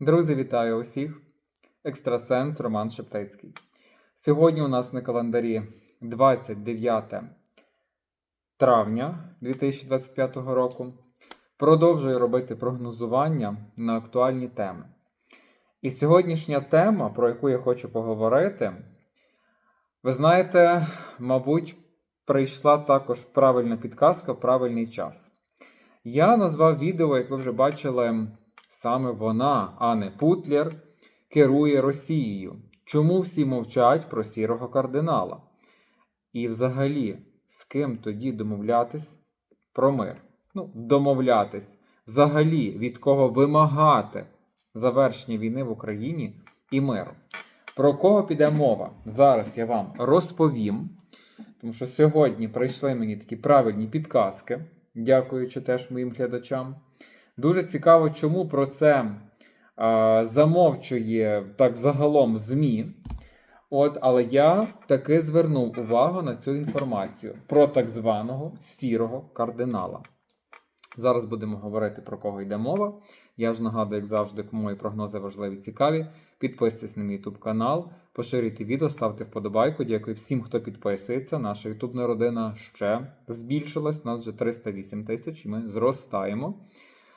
Друзі, вітаю усіх! Екстрасенс Роман Шептицький. Сьогодні у нас на календарі 29 травня 2025 року. Продовжую робити прогнозування на актуальні теми. І сьогоднішня тема, про яку я хочу поговорити, ви знаєте, мабуть, прийшла також правильна підказка в правильний час. Я назвав відео, як ви вже бачили, саме вона, а не Путлер, керує Росією. Чому всі мовчать про сірого кардинала? І взагалі, з ким тоді домовлятись про мир? Ну, домовлятись, взагалі, від кого вимагати завершення війни в Україні і миру. Про кого піде мова? Зараз я вам розповім. Тому що сьогодні прийшли мені такі правильні підказки, дякуючи теж моїм глядачам. Дуже цікаво, чому про це а, замовчує так загалом ЗМІ. От, але я таки звернув увагу на цю інформацію про так званого сірого кардинала. Зараз будемо говорити про кого йде мова. Я ж нагадую, як завжди, кому мої прогнози важливі цікаві. Підписуйтесь на мій YouTube канал, поширюйте відео, ставте вподобайку. Дякую всім, хто підписується. Наша ютубна родина ще збільшилась. Нас вже 308 тисяч, і ми зростаємо.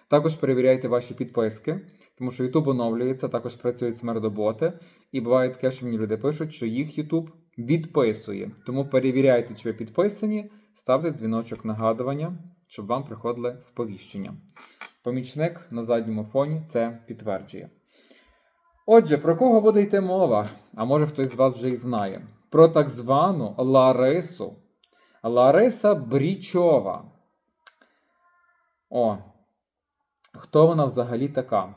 Також перевіряйте ваші підписки, тому що YouTube оновлюється, також працюють смердоботи. І буває таке, що мені люди пишуть, що їх YouTube відписує. Тому перевіряйте, чи ви підписані, ставте дзвіночок нагадування, щоб вам приходили сповіщення. Помічник на задньому фоні це підтверджує. Отже, про кого буде йти мова? А може хтось з вас вже і знає. Про так звану Ларису. Лариса Брічова. О, хто вона взагалі така?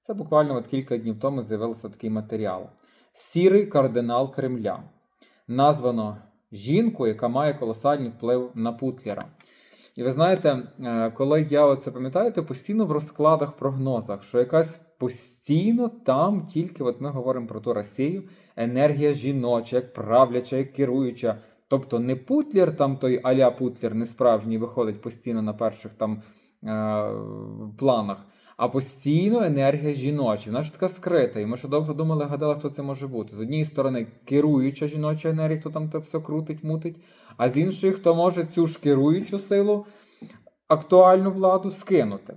Це буквально от кілька днів тому з'явився такий матеріал. Сірий кардинал Кремля. Названо жінку, яка має колосальний вплив на Путлера. І ви знаєте, е, коли я оце пам'ятаю, то постійно в розкладах, прогнозах, що якась постійно там тільки, от ми говоримо про ту Росію, енергія жіноча, як правляча, як керуюча. Тобто не Путлер, там той аля Путлер, не справжній, виходить постійно на перших там планах, а постійно енергія жіноча. Вона ж така скрита. І ми ще довго думали, гадали, хто це може бути. З однієї сторони, керуюча жіноча енергія, хто там те все крутить, мутить, а з іншої, хто може цю ж керуючу силу, актуальну владу скинути.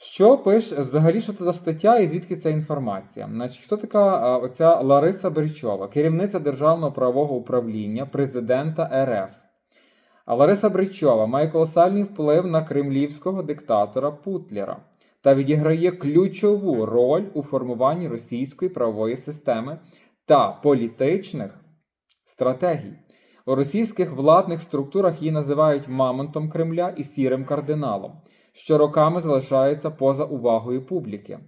Що пише взагалі, що це за стаття і звідки ця інформація? Значить, хто така оця Лариса Бричова, керівниця Державного правового управління президента РФ? А Лариса Бричова має колосальний вплив на кремлівського диктатора Путлера та відіграє ключову роль у формуванні російської правової системи та політичних стратегій. У російських владних структурах її називають мамонтом Кремля і сірим кардиналом, що роками залишається поза увагою публіки.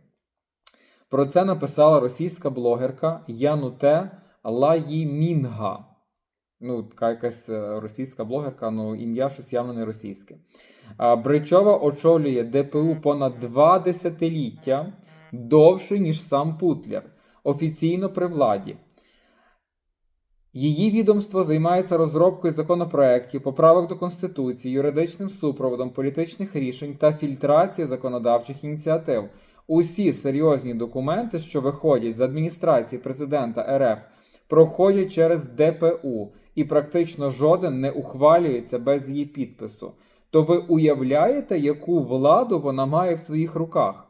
Про це написала російська блогерка Януте Лаїмінга. Ну, така якась е, російська блогерка, ну ім'я щось явно не російське. Бричова очолює ДПУ понад два десятиліття довше, ніж сам Путлер, офіційно при владі. Її відомство займається розробкою законопроєктів, поправок до Конституції, юридичним супроводом політичних рішень та фільтрацією законодавчих ініціатив. Усі серйозні документи, що виходять з адміністрації президента РФ, проходять через ДПУ, і практично жоден не ухвалюється без її підпису. То ви уявляєте, яку владу вона має в своїх руках?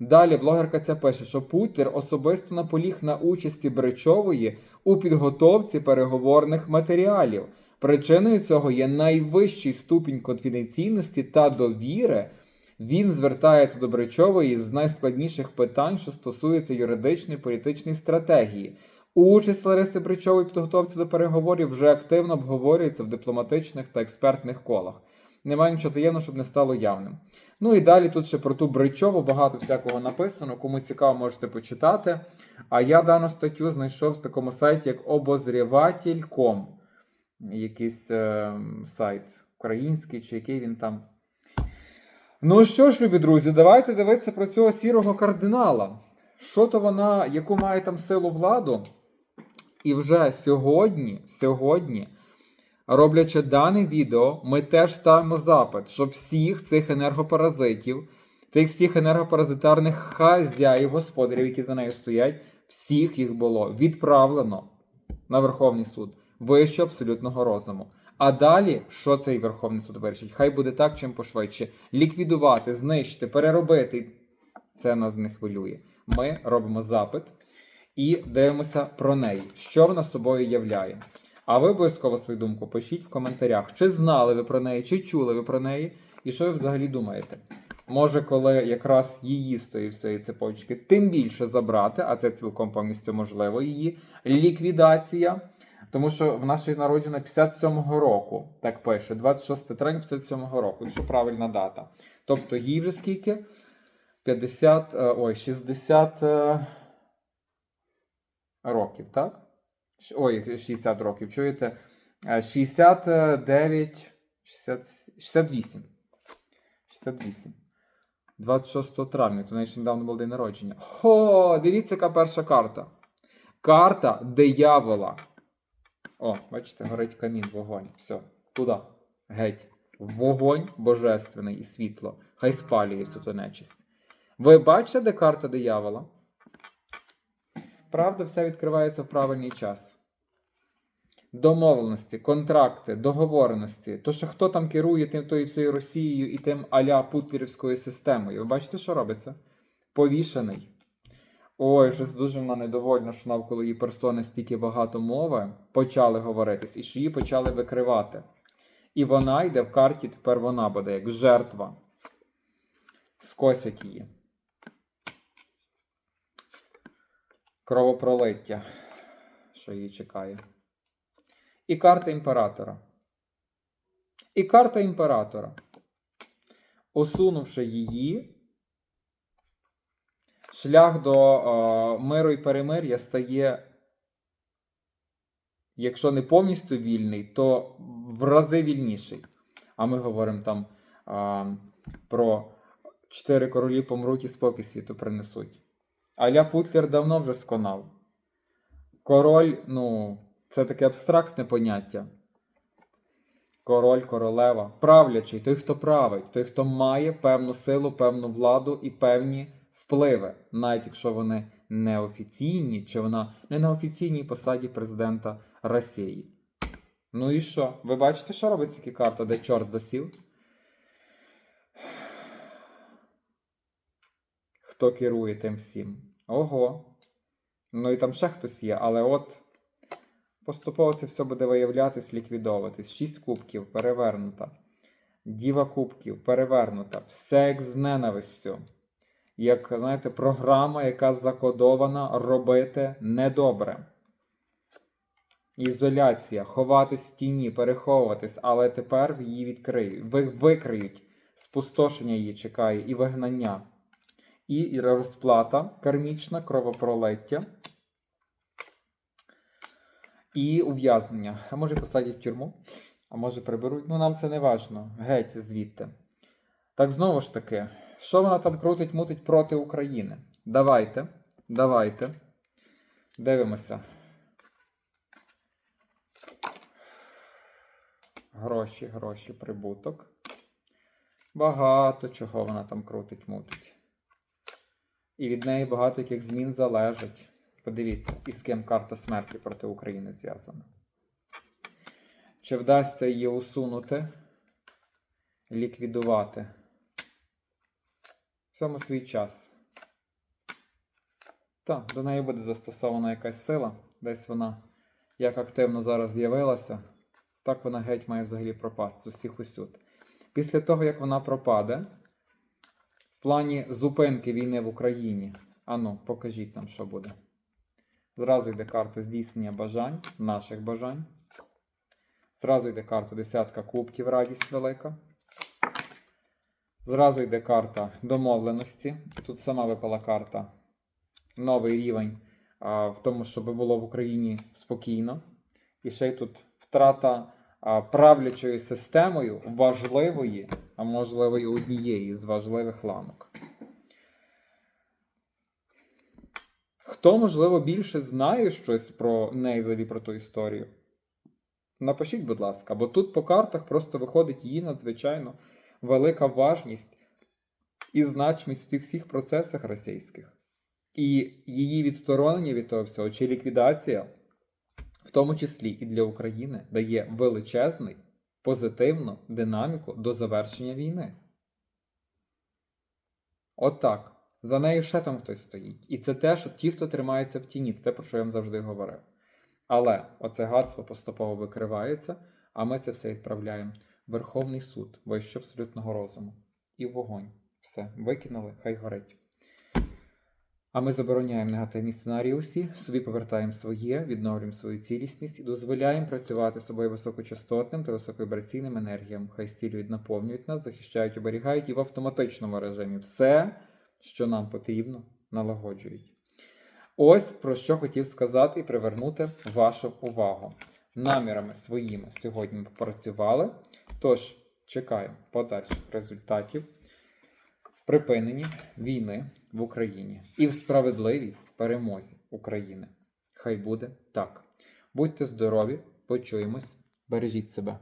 Далі блогерка ця пише, що Путер особисто наполіг на участі Бричової у підготовці переговорних матеріалів. Причиною цього є найвищий ступінь конфіденційності та довіри. Він звертається до Бричової з найскладніших питань, що стосуються юридичної політичної стратегії. Участь Лариси Бричової підготовці до переговорів вже активно обговорюється в дипломатичних та експертних колах. Немає нічого таємного, щоб не стало явним. Ну і далі тут ще про ту Бричову багато всякого написано. Кому цікаво, можете почитати. А я дану статтю знайшов в такому сайті, як обозріватель.com. Якийсь е, сайт український чи який він там. Ну що ж, любі друзі, давайте дивитися про цього сірого кардинала. Що то вона, яку має там силу владу? І вже сьогодні, сьогодні, роблячи дане відео, ми теж ставимо запит, щоб всіх цих енергопаразитів, тих всіх енергопаразитарних хазяїв, господарів, які за нею стоять, всіх їх було відправлено на Верховний суд вище абсолютного розуму. А далі, що цей Верховний суд вирішить? Хай буде так, чим пошвидше. Ліквідувати, знищити, переробити. Це нас не хвилює. Ми робимо запит і дивимося про неї, що вона собою являє. А ви обов'язково свою думку пишіть в коментарях, чи знали ви про неї, чи чули ви про неї, і що ви взагалі думаєте. Може, коли якраз її з тої всієї цепочки, тим більше забрати, а це цілком повністю можливо, її ліквідація. Тому що в нашій народжена 57-го року, так пише, 26 травня 57-го року, якщо правильна дата. Тобто їй вже скільки? 50, е, ой, 60 е, років, так? Ой, 60 років, чуєте? Е, 69, 60, 68. 68. 26 травня, то неї недавно був день народження. Хо, дивіться, яка перша карта. Карта диявола. О, бачите, горить камін, вогонь. Все, туди. Геть. Вогонь божественний і світло. Хай спалює всю ту нечисть. Ви бачите, де карта диявола? Правда, все відкривається в правильний час. Домовленості, контракти, договореності. То, що хто там керує тим тою всією Росією і тим аля путлерівською системою. Ви бачите, що робиться? Повішений. Ой, щось дуже вона недовольна, що навколо її персони стільки багато мови почали говоритись, і що її почали викривати. І вона йде в карті, тепер вона буде як жертва. Скосять її. Кровопролиття, що її чекає. І карта імператора. І карта імператора. Усунувши її, шлях до е, миру і перемир'я стає, якщо не повністю вільний, то в рази вільніший. А ми говоримо там е, про чотири королі помруть і спокій світу принесуть. Аля Путлер давно вже сконав. Король, ну, це таке абстрактне поняття. Король, королева, правлячий, той, хто править, той, хто має певну силу, певну владу і певні впливи, навіть якщо вони неофіційні, чи вона не на офіційній посаді президента Росії. Ну і що? Ви бачите, що робить тільки карта, де чорт засів? Хто керує тим всім? Ого. Ну і там ще хтось є, але от поступово це все буде виявлятись, ліквідовуватись. Шість кубків перевернута. Діва кубків перевернута. Як з ненавистю. Як, знаєте, програма, яка закодована робити недобре. Ізоляція, ховатись в тіні, переховуватись, але тепер її відкриють. Ви викриють. Спустошення її чекає і вигнання. І розплата кармічна, кровопролиття. І ув'язнення. А може посадять в тюрму, а може приберуть. Ну, нам це не важно. Геть звідти. Так знову ж таки, що вона там крутить, мутить проти України? Давайте. Давайте. Дивимося. Гроші, гроші, прибуток. Багато чого вона там крутить, мутить. І від неї багато яких змін залежить. Подивіться, і з ким карта смерті проти України зв'язана. Чи вдасться її усунути, ліквідувати? В цьому свій час. Так, до неї буде застосована якась сила. Десь вона як активно зараз з'явилася, так вона геть має взагалі пропасти з усіх усюд. Після того, як вона пропаде, плані зупинки війни в Україні. Ану, покажіть нам, що буде. Зразу йде карта здійснення бажань, наших бажань. Зразу йде карта десятка кубків, радість велика. Зразу йде карта домовленості. Тут сама випала карта новий рівень а, в тому, щоб було в Україні спокійно. І ще й тут втрата правлячою системою важливої, а можливо, і однієї з важливих ланок. Хто, можливо, більше знає щось про неї взагалі про ту історію? Напишіть, будь ласка, бо тут по картах просто виходить її надзвичайно велика важність і значимість в цих всіх процесах російських. І її відсторонення від того всього, чи ліквідація, в тому числі і для України, дає величезний позитивну динаміку до завершення війни. Отак. За нею ще там хтось стоїть. І це те, ті, хто тримається в тіні, це про що я вам завжди говорив. Але оце гадство поступово викривається, а ми це все відправляємо Верховний суд, вище абсолютного розуму. І вогонь. Все, викинули, хай горить. А ми забороняємо негативні сценарії усі, собі повертаємо своє, відновлюємо свою цілісність і дозволяємо працювати з собою високочастотним та високовібраційним енергіям. Хай стілюють, наповнюють нас, захищають, оберігають і в автоматичному режимі все, що нам потрібно, налагоджують. Ось про що хотів сказати і привернути вашу увагу. Намірами своїми сьогодні ми попрацювали. Тож чекаємо подальших результатів припиненні війни в Україні і в справедливій перемозі України. Хай буде так. Будьте здорові, почуємось, бережіть себе.